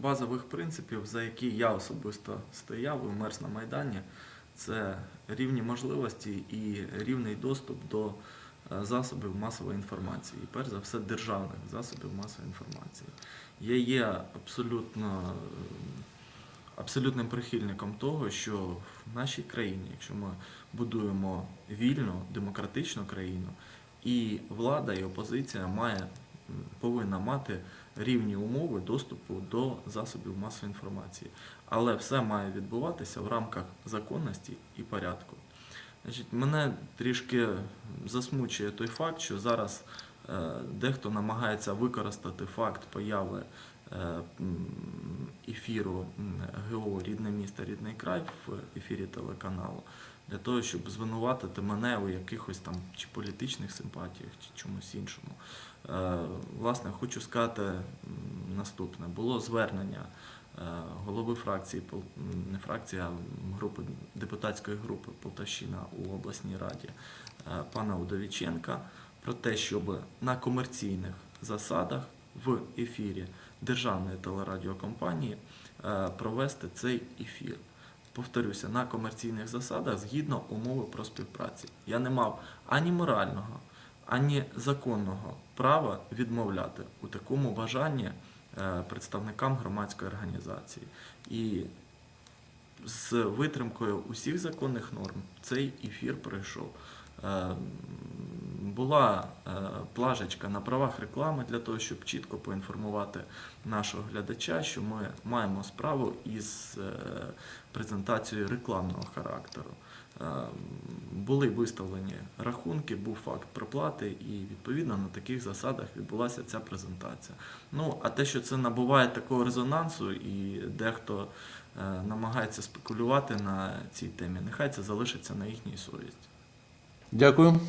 базових принципів, за які я особисто стояв і мерз на Майдані, це рівні можливості і рівний доступ до е, засобів масової інформації, і перш за все державних засобів масової інформації. Я є абсолютно абсолютним прихильником того, що в нашій країні, якщо ми будуємо вільну, демократичну країну, і влада і опозиція має, повинна мати рівні умови доступу до засобів масової інформації. Але все має відбуватися в рамках законності і порядку. Значить, мене трішки засмучує той факт, що зараз е, дехто намагається використати факт появи е, ефіру ГО Рідне місто, рідний край в ефірі телеканалу для того, щоб звинуватити мене у якихось там чи політичних симпатіях, чи чомусь іншому. Е, Власне, хочу сказати наступне: було звернення е, голови фракції, не фракції, а групи депутатської групи Полтавщина у обласній раді е, пана Удовіченка про те, щоб на комерційних засадах в ефірі державної телерадіокомпанії е, провести цей ефір. Повторюся, на комерційних засадах згідно умови про співпраці. Я не мав ані морального, ані законного права відмовляти у такому бажанні е, представникам громадської організації. І з витримкою усіх законних норм цей ефір пройшов. Була е, плажечка на правах реклами для того, щоб чітко поінформувати нашого глядача, що ми маємо справу із е, презентацією рекламного характеру. Е, Були виставлені рахунки, був факт проплати, і відповідно на таких засадах відбулася ця презентація. Ну а те, що це набуває такого резонансу, і дехто намагається спекулювати на цій темі, нехай це залишиться на їхній совісті. Дякую.